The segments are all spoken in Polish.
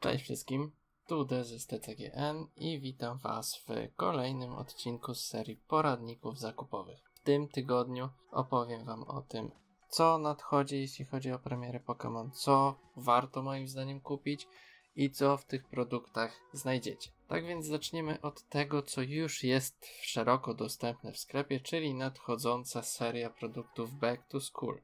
Cześć wszystkim, tu Dezy z TCGN i witam Was w kolejnym odcinku z serii poradników zakupowych. W tym tygodniu opowiem Wam o tym, co nadchodzi, jeśli chodzi o premiery Pokémon, co warto moim zdaniem kupić i co w tych produktach znajdziecie. Tak więc zaczniemy od tego, co już jest szeroko dostępne w sklepie, czyli nadchodząca seria produktów Back to School.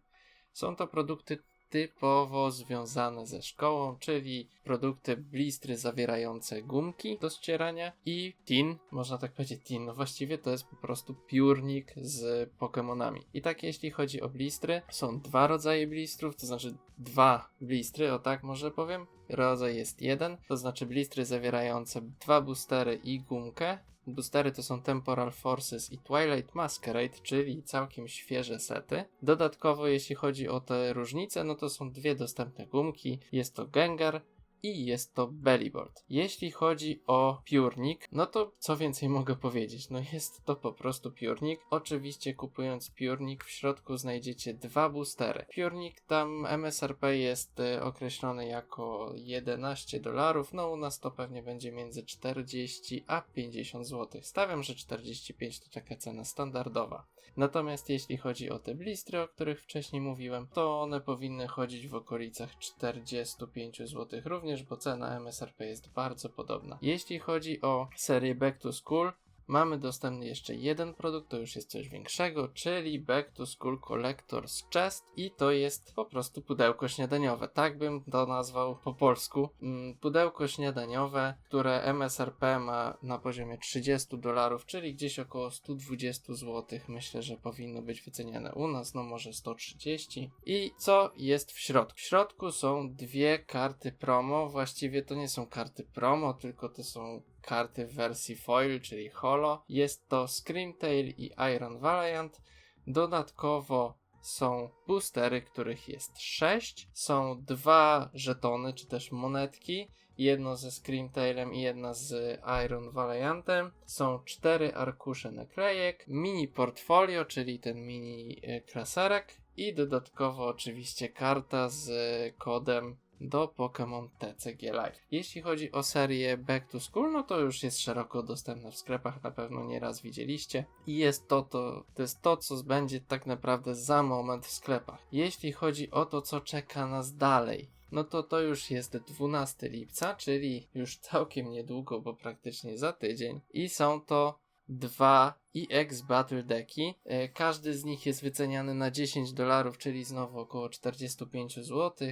Są to produkty typowo związane ze szkołą, czyli produkty blistry zawierające gumki do ścierania i tin, można tak powiedzieć tin, no właściwie to jest po prostu piórnik z Pokémonami. I tak jeśli chodzi o blistry, są dwa rodzaje blistrów, to znaczy dwa blistry, o tak może powiem. Rodzaj jest jeden, to znaczy blistry zawierające dwa boostery i gumkę, Boostery to są Temporal Forces i Twilight Masquerade, czyli całkiem świeże sety. Dodatkowo, jeśli chodzi o te różnice, no to są dwie dostępne gumki. Jest to Gengar i jest to Bellyboard. Jeśli chodzi o piórnik, no to co więcej mogę powiedzieć? No jest to po prostu piórnik. Oczywiście kupując piórnik w środku znajdziecie dwa boostery. Piórnik tam MSRP jest y, określony jako 11 dolarów, no u nas to pewnie będzie między 40 a 50 zł. Stawiam, że 45 to taka cena standardowa. Natomiast jeśli chodzi o te blistry, o których wcześniej mówiłem, to one powinny chodzić w okolicach 45 zł również, bo cena MSRP jest bardzo podobna. Jeśli chodzi o serię Back to School, Mamy dostępny jeszcze jeden produkt, to już jest coś większego, czyli Back to School Collector's Chest i to jest po prostu pudełko śniadaniowe. Tak bym to nazwał po polsku. Mm, pudełko śniadaniowe, które MSRP ma na poziomie 30 dolarów, czyli gdzieś około 120 zł. Myślę, że powinno być wyceniane u nas, no może 130. I co jest w środku? W środku są dwie karty promo, właściwie to nie są karty promo, tylko to są karty w wersji foil, czyli holo. Jest to Screamtail i Iron Valiant. Dodatkowo są boostery, których jest 6. Są dwa żetony, czy też monetki. Jedno ze Screamtailem i jedna z Iron Valiantem. Są cztery arkusze naklejek, mini portfolio, czyli ten mini y, klaserek i dodatkowo oczywiście karta z kodem do Pokémon TCG Live. Jeśli chodzi o serię Back to School, no to już jest szeroko dostępna w sklepach, na pewno nieraz widzieliście. I jest to, to, to jest to, co będzie tak naprawdę za moment w sklepach. Jeśli chodzi o to, co czeka nas dalej, no to to już jest 12 lipca, czyli już całkiem niedługo, bo praktycznie za tydzień. I są to dwa EX Battle Decki. E, każdy z nich jest wyceniany na 10 dolarów, czyli znowu około 45 zł.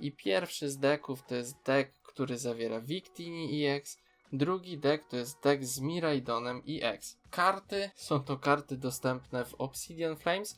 I pierwszy z decków to jest deck, który zawiera Victini EX. Drugi deck to jest deck z Miraidonem EX. Karty są to karty dostępne w Obsidian Flames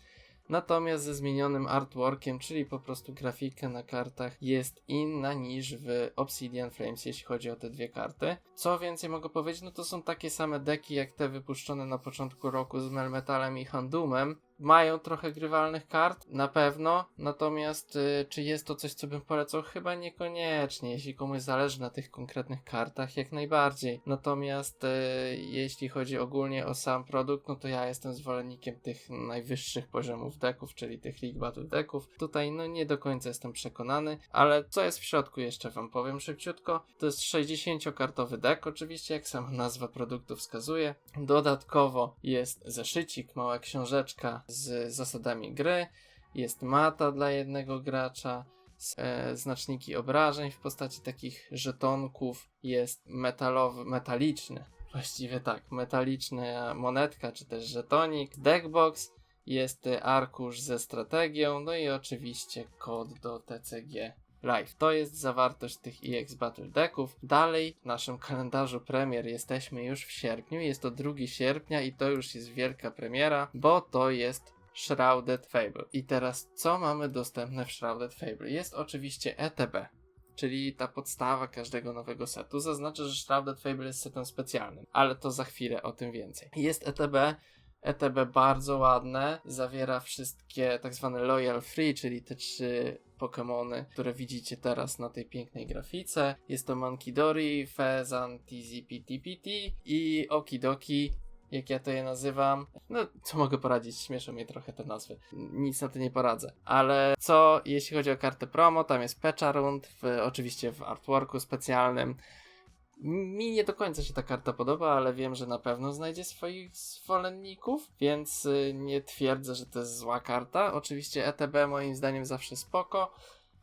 Natomiast ze zmienionym artworkiem, czyli po prostu grafika na kartach jest inna niż w Obsidian Flames, jeśli chodzi o te dwie karty. Co więcej mogę powiedzieć, no to są takie same deki jak te wypuszczone na początku roku z Melmetalem i Handumem. Mają trochę grywalnych kart, na pewno, natomiast y, czy jest to coś, co bym polecał? Chyba niekoniecznie, jeśli komuś zależy na tych konkretnych kartach, jak najbardziej. Natomiast y, jeśli chodzi ogólnie o sam produkt, no to ja jestem zwolennikiem tych najwyższych poziomów deków, czyli tych League Battle deków. Tutaj no nie do końca jestem przekonany, ale co jest w środku jeszcze wam powiem szybciutko. To jest 60-kartowy deck, oczywiście jak sama nazwa produktu wskazuje. Dodatkowo jest zeszycik, mała książeczka z zasadami gry, jest mata dla jednego gracza, e, znaczniki obrażeń w postaci takich żetonków, jest metalowy, metaliczny, właściwie tak, metaliczna monetka czy też żetonik, deckbox, jest arkusz ze strategią, no i oczywiście kod do TCG Live. To jest zawartość tych EX Battle Decków. Dalej w naszym kalendarzu premier jesteśmy już w sierpniu. Jest to 2 sierpnia i to już jest wielka premiera, bo to jest Shrouded Fable. I teraz co mamy dostępne w Shrouded Fable? Jest oczywiście ETB, czyli ta podstawa każdego nowego setu. Zaznaczę, że Shrouded Fable jest setem specjalnym, ale to za chwilę o tym więcej. Jest ETB, ETB bardzo ładne, zawiera wszystkie tak zwane Loyal Free, czyli te trzy Pokémony, które widzicie teraz na tej pięknej grafice. Jest to Monkey Dory, Fezan, TZPTPT i Okidoki jak ja to je nazywam. No, co mogę poradzić? Śmieszą mnie trochę te nazwy. Nic na to nie poradzę. Ale co, jeśli chodzi o kartę promo, tam jest Pecharund, w, oczywiście w artworku specjalnym. Mi nie do końca się ta karta podoba, ale wiem, że na pewno znajdzie swoich zwolenników, więc y, nie twierdzę, że to jest zła karta. Oczywiście ETB moim zdaniem zawsze spoko.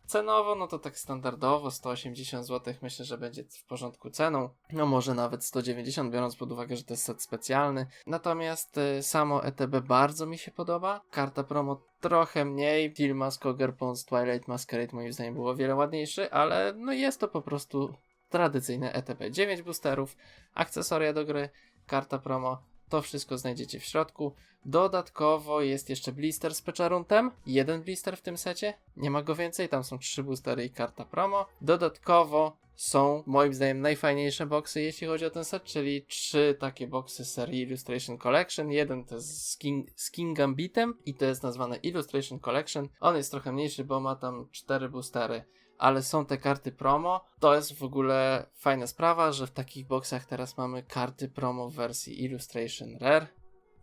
Cenowo, no to tak standardowo 180 zł myślę, że będzie w porządku ceną. No może nawet 190, biorąc pod uwagę, że to jest set specjalny. Natomiast y, samo ETB bardzo mi się podoba. Karta promo trochę mniej. Deal Mask, Ogre Twilight Masquerade moim zdaniem było o wiele ładniejszy, ale no jest to po prostu tradycyjne ETB. 9 boosterów, akcesoria do gry, karta promo. To wszystko znajdziecie w środku. Dodatkowo jest jeszcze blister z Pecharuntem. Jeden blister w tym secie. Nie ma go więcej. Tam są trzy boostery i karta promo. Dodatkowo są moim zdaniem najfajniejsze boxy, jeśli chodzi o ten set, czyli trzy takie boxy serii Illustration Collection. Jeden to jest z King, z King Gambitem i to jest nazwane Illustration Collection. On jest trochę mniejszy, bo ma tam cztery boostery ale są te karty promo. To jest w ogóle fajna sprawa, że w takich boxach teraz mamy karty promo w wersji Illustration Rare,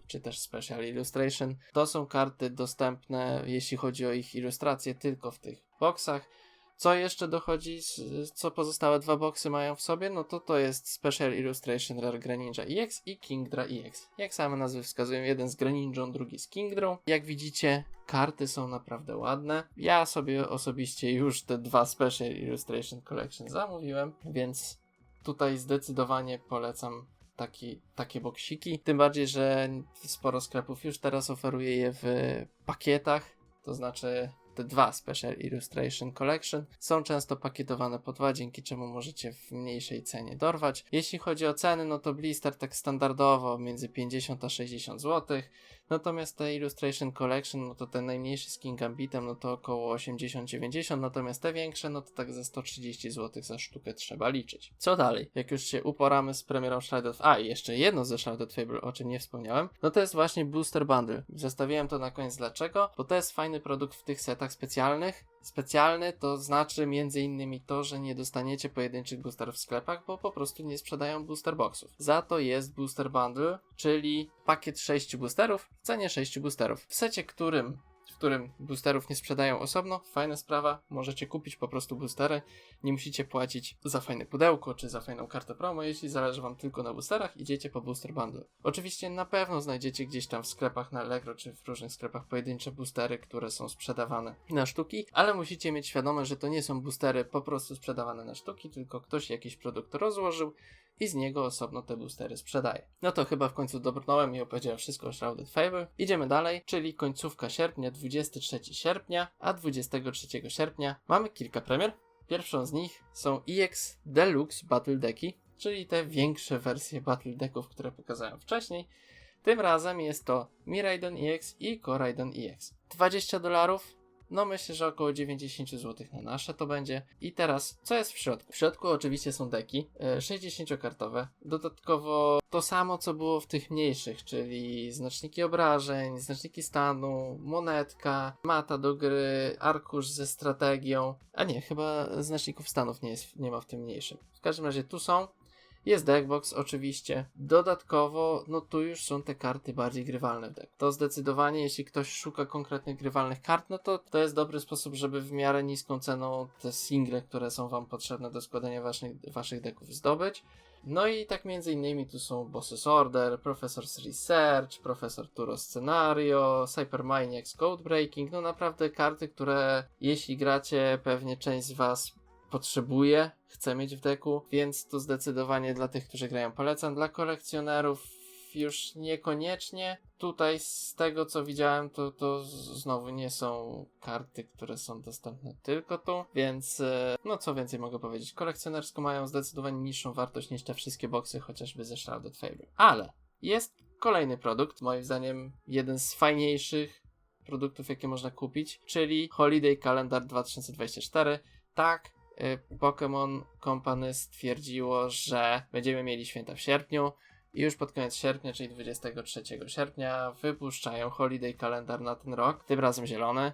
czy też Special Illustration. To są karty dostępne, jeśli chodzi o ich ilustracje, tylko w tych boxach. Co jeszcze dochodzi, co pozostałe dwa boxy mają w sobie, no to to jest Special Illustration Rare Greninja EX i Kingdra EX. Jak same nazwy wskazują, jeden z Greninją, drugi z Kingdrą. Jak widzicie, karty są naprawdę ładne. Ja sobie osobiście już te dwa Special Illustration Collection zamówiłem, więc tutaj zdecydowanie polecam taki, takie boksiki. Tym bardziej, że sporo sklepów już teraz oferuje je w pakietach, to znaczy te dwa Special Illustration Collection są często pakietowane po dwa, dzięki czemu możecie w mniejszej cenie dorwać. Jeśli chodzi o ceny, no to blister tak standardowo między 50 a 60 zł. Natomiast te Illustration Collection, no to ten najmniejszy z King Gambitem, no to około 80-90, natomiast te większe, no to tak za 130 zł za sztukę trzeba liczyć. Co dalej? Jak już się uporamy z premierą Shrouded... A, i jeszcze jedno ze Shrouded Fable, o czym nie wspomniałem, no to jest właśnie Booster Bundle. Zostawiłem to na koniec dlaczego? Bo to jest fajny produkt w tych setach specjalnych, Specjalny to znaczy między innymi to, że nie dostaniecie pojedynczych boosterów w sklepach, bo po prostu nie sprzedają booster boxów. Za to jest booster bundle, czyli pakiet 6 boosterów w cenie 6 boosterów. W secie, którym w którym boosterów nie sprzedają osobno. Fajna sprawa, możecie kupić po prostu boostery. Nie musicie płacić za fajne pudełko czy za fajną kartę promo, jeśli zależy Wam tylko na boosterach, idziecie po booster bundle. Oczywiście na pewno znajdziecie gdzieś tam w sklepach na Allegro czy w różnych sklepach pojedyncze boostery, które są sprzedawane na sztuki, ale musicie mieć świadomość, że to nie są boostery po prostu sprzedawane na sztuki, tylko ktoś jakiś produkt rozłożył i z niego osobno te boostery sprzedaje. No to chyba w końcu dobrnąłem i opowiedziałem wszystko o Shrouded Fable. Idziemy dalej, czyli końcówka sierpnia, 23 sierpnia, a 23 sierpnia mamy kilka premier. Pierwszą z nich są EX Deluxe Battle Decki, czyli te większe wersje Battle Decków, które pokazałem wcześniej. Tym razem jest to Miraidon EX i Koraidon EX. 20 dolarów, no myślę, że około 90 zł na nasze to będzie. I teraz, co jest w środku? W środku oczywiście są deki, 60-kartowe. Dodatkowo to samo, co było w tych mniejszych, czyli znaczniki obrażeń, znaczniki stanu, monetka, mata do gry, arkusz ze strategią. A nie, chyba znaczników stanów nie, jest, nie ma w tym mniejszym. W każdym razie tu są. Jest deckbox oczywiście. Dodatkowo, no tu już są te karty bardziej grywalne w deck. To zdecydowanie, jeśli ktoś szuka konkretnych grywalnych kart, no to to jest dobry sposób, żeby w miarę niską ceną te single, które są wam potrzebne do składania waszych, waszych decków zdobyć. No i tak między innymi tu są Boss's Order, Professor's Research, Professor Turo Scenario, Cybermaniacs Codebreaking, no naprawdę karty, które jeśli gracie, pewnie część z was potrzebuje, chce mieć w deku, więc to zdecydowanie dla tych, którzy grają polecam. Dla kolekcjonerów już niekoniecznie. Tutaj z tego co widziałem, to, to znowu nie są karty, które są dostępne tylko tu, więc e, no co więcej mogę powiedzieć. Kolekcjonersko mają zdecydowanie niższą wartość niż te wszystkie boxy, chociażby ze Shrouded Fable. Ale jest kolejny produkt, moim zdaniem jeden z fajniejszych produktów, jakie można kupić, czyli Holiday Calendar 2024. Tak, Pokémon Company stwierdziło, że będziemy mieli święta w sierpniu i już pod koniec sierpnia, czyli 23 sierpnia, wypuszczają holiday kalendar na ten rok, tym razem zielony.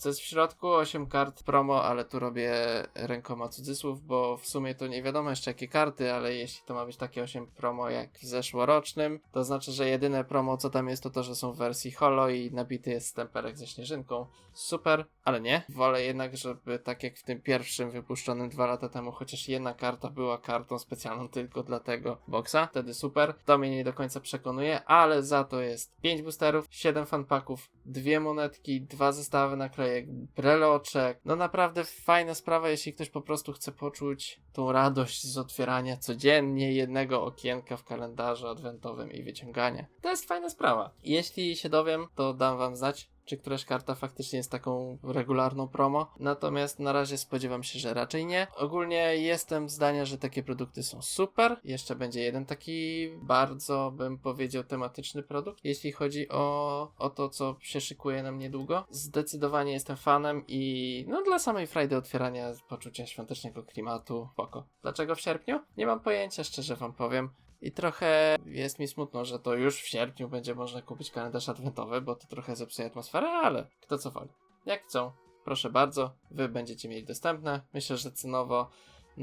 Co jest w środku? 8 kart promo, ale tu robię rękoma cudzysłów, bo w sumie to nie wiadomo jeszcze jakie karty, ale jeśli to ma być takie 8 promo jak w zeszłorocznym, to znaczy, że jedyne promo co tam jest to to, że są w wersji holo i nabity jest stemperek ze śnieżynką. Super, ale nie. Wolę jednak, żeby tak jak w tym pierwszym wypuszczonym dwa lata temu, chociaż jedna karta była kartą specjalną tylko dla tego boxa, wtedy super. To mnie nie do końca przekonuje, ale za to jest 5 boosterów, 7 fanpaków, dwie monetki, dwa zestawy naklejek, breloczek. No naprawdę fajna sprawa, jeśli ktoś po prostu chce poczuć tą radość z otwierania codziennie jednego okienka w kalendarzu adwentowym i wyciągania. To jest fajna sprawa. Jeśli się dowiem, to dam wam znać czy któraś karta faktycznie jest taką regularną promo. Natomiast na razie spodziewam się, że raczej nie. Ogólnie jestem zdania, że takie produkty są super. Jeszcze będzie jeden taki bardzo, bym powiedział, tematyczny produkt, jeśli chodzi o, o to, co się szykuje nam niedługo. Zdecydowanie jestem fanem i no dla samej Friday otwierania poczucia świątecznego klimatu, spoko. Dlaczego w sierpniu? Nie mam pojęcia, szczerze wam powiem. I trochę jest mi smutno, że to już w sierpniu będzie można kupić kalendarz adwentowy, bo to trochę zepsuje atmosferę, ale kto co woli. Jak chcą, proszę bardzo, wy będziecie mieli dostępne. Myślę, że cenowo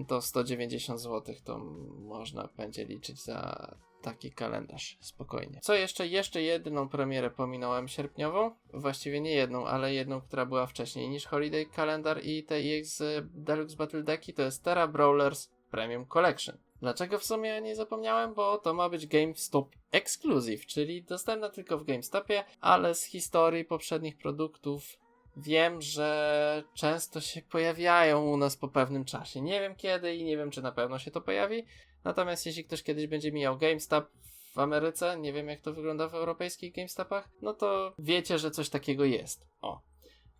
to 190 zł to można będzie liczyć za taki kalendarz, spokojnie. Co jeszcze? Jeszcze jedną premierę pominąłem sierpniową. Właściwie nie jedną, ale jedną, która była wcześniej niż Holiday Calendar i TX Deluxe Battle Decki, to jest Terra Brawlers Premium Collection. Dlaczego w sumie nie zapomniałem? Bo to ma być GameStop Exclusive, czyli dostępna tylko w GameStopie, ale z historii poprzednich produktów wiem, że często się pojawiają u nas po pewnym czasie. Nie wiem kiedy i nie wiem, czy na pewno się to pojawi. Natomiast jeśli ktoś kiedyś będzie mijał GameStop w Ameryce, nie wiem jak to wygląda w europejskich GameStopach, no to wiecie, że coś takiego jest. O,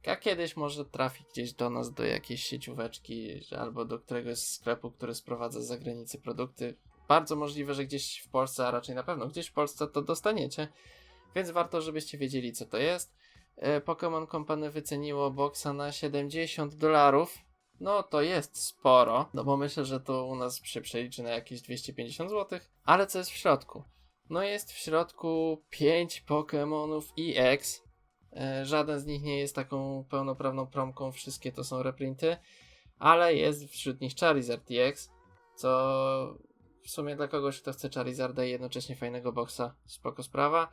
a kiedyś może trafi gdzieś do nas, do jakiejś siecióweczki albo do któregoś sklepu, który sprowadza z zagranicy produkty. Bardzo możliwe, że gdzieś w Polsce, a raczej na pewno gdzieś w Polsce to dostaniecie. Więc warto, żebyście wiedzieli, co to jest. E, Pokémon Company wyceniło boxa na 70 dolarów. No to jest sporo, no bo myślę, że to u nas się przeliczy na jakieś 250 zł. Ale co jest w środku? No jest w środku 5 Pokémonów EX, żaden z nich nie jest taką pełnoprawną promką, wszystkie to są reprinty, ale jest wśród nich Charizard EX, co w sumie dla kogoś, kto chce Charizarda i jednocześnie fajnego boxa, spoko sprawa.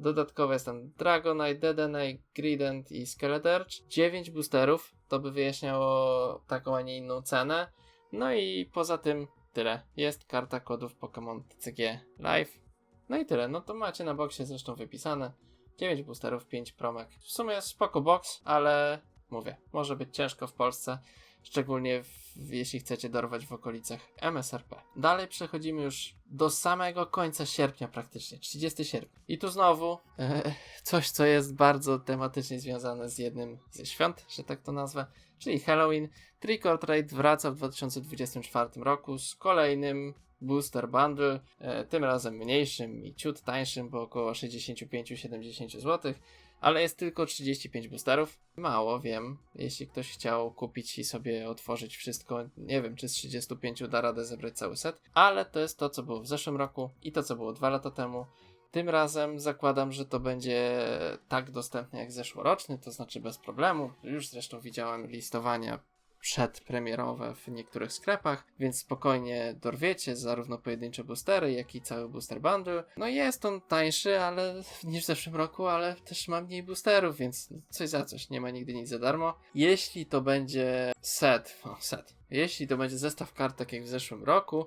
Dodatkowo jest tam Dragonite, Dedenite, Grident i Skeletorch. 9 boosterów, to by wyjaśniało taką, a nie inną cenę. No i poza tym tyle. Jest karta kodów Pokémon TCG Live. No i tyle. No to macie na boksie zresztą wypisane. 9 boosterów, 5 promek. W sumie jest spoko box, ale mówię, może być ciężko w Polsce, szczególnie w, jeśli chcecie dorwać w okolicach MSRP. Dalej przechodzimy już do samego końca sierpnia praktycznie, 30 sierpnia. I tu znowu e, coś, co jest bardzo tematycznie związane z jednym ze świąt, że tak to nazwę, czyli Halloween. Trick or Treat wraca w 2024 roku z kolejnym Booster Bundle, e, tym razem mniejszym i ciut tańszym, bo około 65-70 zł, ale jest tylko 35 boosterów. Mało wiem, jeśli ktoś chciał kupić i sobie otworzyć wszystko, nie wiem czy z 35 da radę zebrać cały set, ale to jest to, co było w zeszłym roku i to, co było dwa lata temu. Tym razem zakładam, że to będzie tak dostępne jak zeszłoroczny, to znaczy bez problemu. Już zresztą widziałem listowania przedpremierowe w niektórych sklepach, więc spokojnie dorwiecie zarówno pojedyncze boostery, jak i cały booster bundle. No jest on tańszy, ale niż w zeszłym roku, ale też ma mniej boosterów, więc coś za coś, nie ma nigdy nic za darmo. Jeśli to będzie set, o set, jeśli to będzie zestaw kart tak jak w zeszłym roku,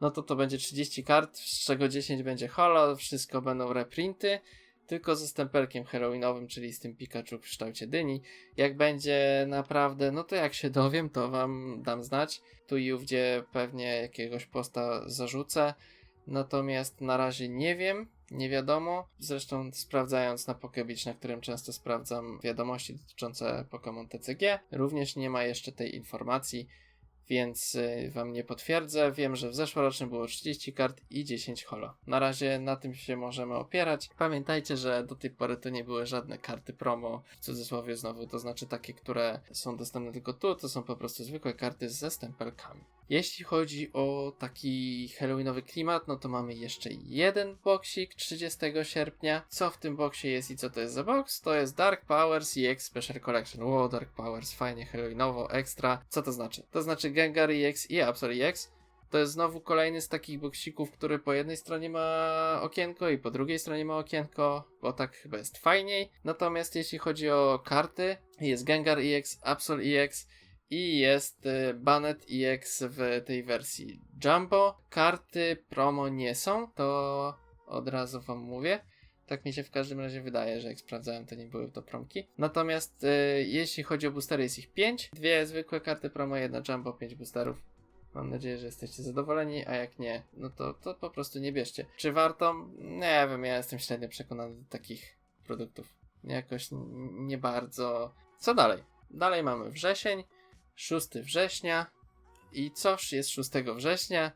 no to to będzie 30 kart, z czego 10 będzie holo, wszystko będą reprinty tylko ze stempelkiem halloweenowym, czyli z tym Pikachu w kształcie dyni. Jak będzie naprawdę, no to jak się dowiem, to wam dam znać. Tu i ówdzie pewnie jakiegoś posta zarzucę. Natomiast na razie nie wiem, nie wiadomo. Zresztą sprawdzając na Pokebitch, na którym często sprawdzam wiadomości dotyczące Pokémon TCG, również nie ma jeszcze tej informacji, więc y, wam nie potwierdzę. Wiem, że w zeszłorocznym było 30 kart i 10 holo. Na razie na tym się możemy opierać. Pamiętajcie, że do tej pory to nie były żadne karty promo, w cudzysłowie znowu, to znaczy takie, które są dostępne tylko tu, to są po prostu zwykłe karty ze stempelkami. Jeśli chodzi o taki halloweenowy klimat, no to mamy jeszcze jeden boksik 30 sierpnia. Co w tym boksie jest i co to jest za box? To jest Dark Powers EX Special Collection. Wow, Dark Powers, fajnie, halloweenowo, ekstra. Co to znaczy? To znaczy Gengar EX i Absol EX. To jest znowu kolejny z takich boksików, który po jednej stronie ma okienko i po drugiej stronie ma okienko, bo tak chyba jest fajniej. Natomiast jeśli chodzi o karty, jest Gengar EX, Absol EX, i jest y, Banet EX w tej wersji Jumbo. Karty promo nie są, to od razu wam mówię. Tak mi się w każdym razie wydaje, że jak sprawdzałem, to nie były to promki. Natomiast y, jeśli chodzi o boostery, jest ich 5. Dwie zwykłe karty promo, jedna Jumbo, 5 boosterów. Mam nadzieję, że jesteście zadowoleni, a jak nie, no to, to po prostu nie bierzcie. Czy warto? Nie wiem, ja jestem średnio przekonany do takich produktów. Jakoś nie bardzo. Co dalej? Dalej mamy wrzesień. 6 września. I coż jest 6 września?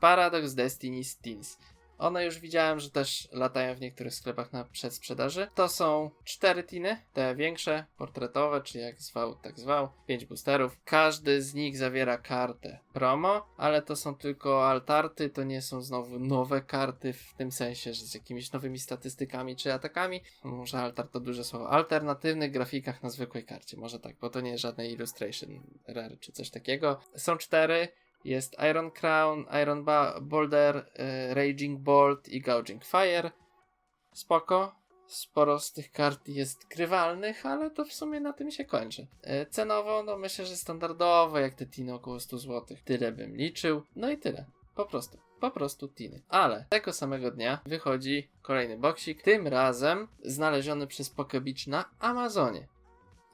Paradox Destiny Teens. One już widziałem, że też latają w niektórych sklepach na przedsprzedaży. To są cztery tiny, te większe, portretowe, czy jak zwał, tak zwał, pięć boosterów. Każdy z nich zawiera kartę promo, ale to są tylko altarty, to nie są znowu nowe karty w tym sensie, że z jakimiś nowymi statystykami czy atakami. Może altar to duże słowo. Alternatywnych grafikach na zwykłej karcie, może tak, bo to nie jest żadne illustration rare czy coś takiego. Są cztery. Jest Iron Crown, Iron ba Boulder, y, Raging Bolt i Gouging Fire. Spoko. Sporo z tych kart jest grywalnych, ale to w sumie na tym się kończy. Y, cenowo, no myślę, że standardowo, jak te tiny około 100 zł. Tyle bym liczył. No i tyle. Po prostu. Po prostu tiny. Ale tego samego dnia wychodzi kolejny boksik, tym razem znaleziony przez Pokebitch na Amazonie.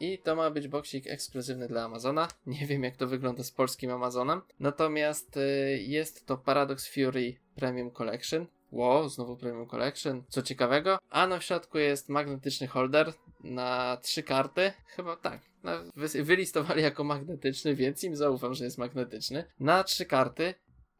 I to ma być boksik ekskluzywny dla Amazona. Nie wiem, jak to wygląda z polskim Amazonem. Natomiast y, jest to Paradox Fury Premium Collection. Wow, znowu Premium Collection. Co ciekawego. A na środku jest magnetyczny holder na trzy karty. Chyba tak. Wy, wylistowali jako magnetyczny, więc im zaufam, że jest magnetyczny. Na trzy karty.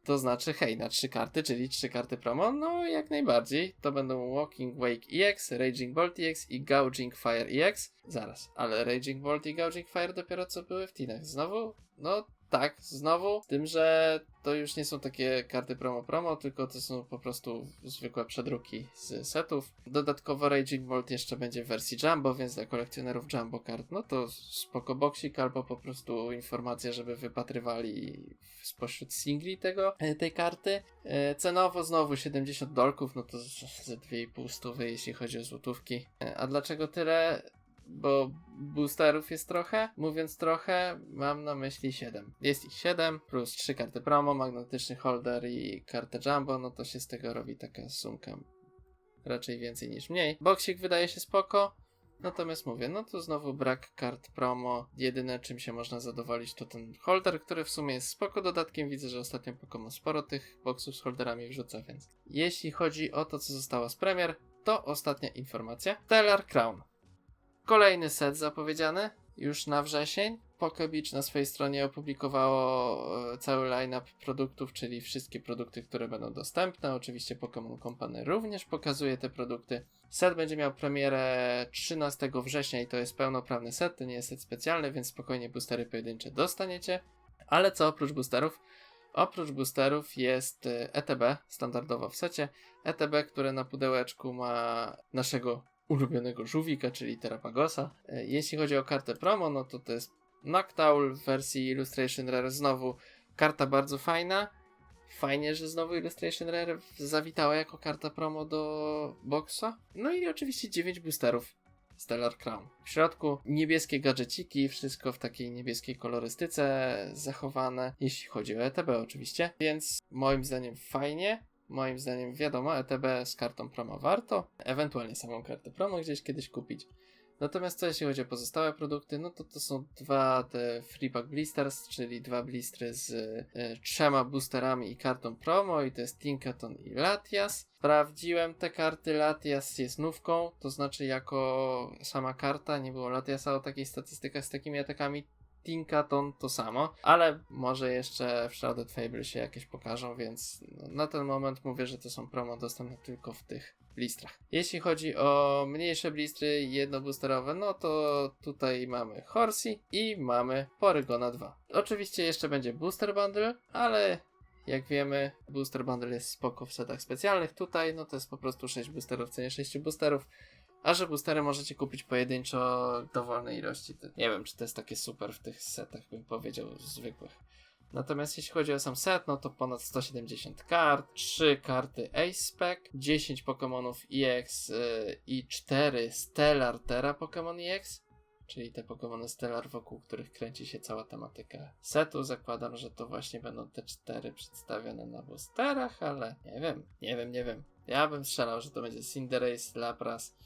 To znaczy, hej, na trzy karty, czyli trzy karty promo, no jak najbardziej. To będą Walking Wake EX, Raging Bolt EX i Gouging Fire EX. Zaraz, ale Raging Bolt i Gouging Fire dopiero co były w tinach. Znowu? No tak, znowu. Tym, że to już nie są takie karty promo-promo, tylko to są po prostu zwykłe przedruki z setów. Dodatkowo Raging Bolt jeszcze będzie w wersji Jumbo, więc dla kolekcjonerów Jumbo kart, no to spoko boksik albo po prostu informacja, żeby wypatrywali spośród singli tego, e, tej karty. E, Cenowo znowu 70 dolków, no to ze 2,5 stówy, jeśli chodzi o złotówki. E, A dlaczego tyle? Bo boosterów jest trochę. Mówiąc trochę, mam na myśli 7. Jest ich 7, plus 3 karty promo, magnetyczny holder i kartę jumbo, no to się z tego robi taka sumka. Raczej więcej niż mniej. Boksik wydaje się spoko. Natomiast mówię, no to znowu brak kart promo. Jedyne czym się można zadowolić to ten holder, który w sumie jest spoko dodatkiem. Widzę, że ostatnio Pokémon sporo tych boksów z holderami wrzuca, więc jeśli chodzi o to, co zostało z premier, to ostatnia informacja. Stellar Crown. Kolejny set zapowiedziany już na wrzesień. Pokebitch na swojej stronie opublikowało e, cały line-up produktów, czyli wszystkie produkty, które będą dostępne. Oczywiście Pokémon Company również pokazuje te produkty. Set będzie miał premierę 13 września i to jest pełnoprawny set, to nie jest set specjalny, więc spokojnie boostery pojedyncze dostaniecie. Ale co oprócz boosterów? Oprócz boosterów jest e, ETB standardowo w secie. ETB, które na pudełeczku ma naszego ulubionego żółwika, czyli Terapagosa. E, Jeśli chodzi o kartę promo, no to to jest Noctowl w wersji Illustration Rare. Znowu karta bardzo fajna. Fajnie, że znowu Illustration Rare zawitała jako karta promo do boxa. No i oczywiście 9 boosterów Stellar Crown. W środku niebieskie gadżeciki, wszystko w takiej niebieskiej kolorystyce zachowane, jeśli chodzi o ETB oczywiście. Więc moim zdaniem fajnie. Moim zdaniem wiadomo, ETB z kartą promo warto, ewentualnie samą kartę promo gdzieś kiedyś kupić. Natomiast co jeśli chodzi o pozostałe produkty, no to to są dwa te Freepack Blisters, czyli dwa blistry z e, trzema boosterami i kartą promo i to jest Tinkaton i Latias. Sprawdziłem te karty, Latias jest nówką, to znaczy jako sama karta, nie było Latiasa o takich statystykach z takimi atakami, Tinkaton to samo, ale może jeszcze w Shrouded Fable się jakieś pokażą, więc no, na ten moment mówię, że to są promo dostępne tylko w tych blistrach. Jeśli chodzi o mniejsze blistry jednoboosterowe, no to tutaj mamy Horsey i mamy Porygona 2. Oczywiście jeszcze będzie Booster Bundle, ale jak wiemy, Booster Bundle jest spoko w setach specjalnych. Tutaj no to jest po prostu 6 boosterów w cenie 6 boosterów. A że boostery możecie kupić pojedynczo dowolnej ilości. Nie wiem, czy to jest takie super w tych setach, bym powiedział, zwykłych. Natomiast jeśli chodzi o sam set, no to ponad 170 kart, 3 karty Ace Spec, 10 Pokémonów EX yy, i 4 Stellar Terra Pokémon EX, czyli te Pokémony Stellar, wokół których kręci się cała tematyka setu. Zakładam, że to właśnie będą te 4 przedstawione na boosterach, ale nie wiem, nie wiem, nie wiem. Ja bym strzelał, że to będzie Cinderace, Lapras,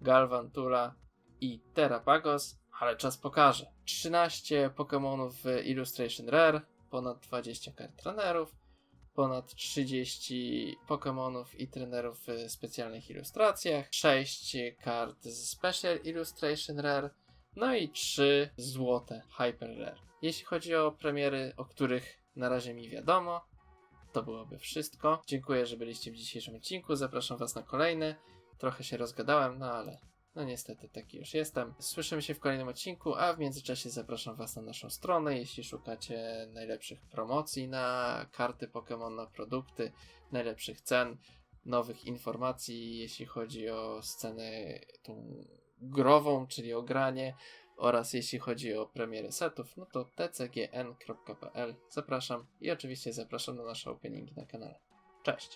Galvantula i Terrapagos, ale czas pokaże. 13 Pokémonów w Illustration Rare, ponad 20 kart trenerów, ponad 30 Pokémonów i trenerów w specjalnych ilustracjach, 6 kart z Special Illustration Rare, no i 3 złote Hyper Rare. Jeśli chodzi o premiery, o których na razie mi wiadomo, to byłoby wszystko. Dziękuję, że byliście w dzisiejszym odcinku. Zapraszam Was na kolejny. Trochę się rozgadałem, no ale no niestety taki już jestem. Słyszymy się w kolejnym odcinku, a w międzyczasie zapraszam Was na naszą stronę, jeśli szukacie najlepszych promocji na karty Pokémon, na produkty, najlepszych cen, nowych informacji, jeśli chodzi o scenę tą grową, czyli o granie oraz jeśli chodzi o premierę setów, no to tcgn.pl zapraszam i oczywiście zapraszam na nasze openingi na kanale. Cześć!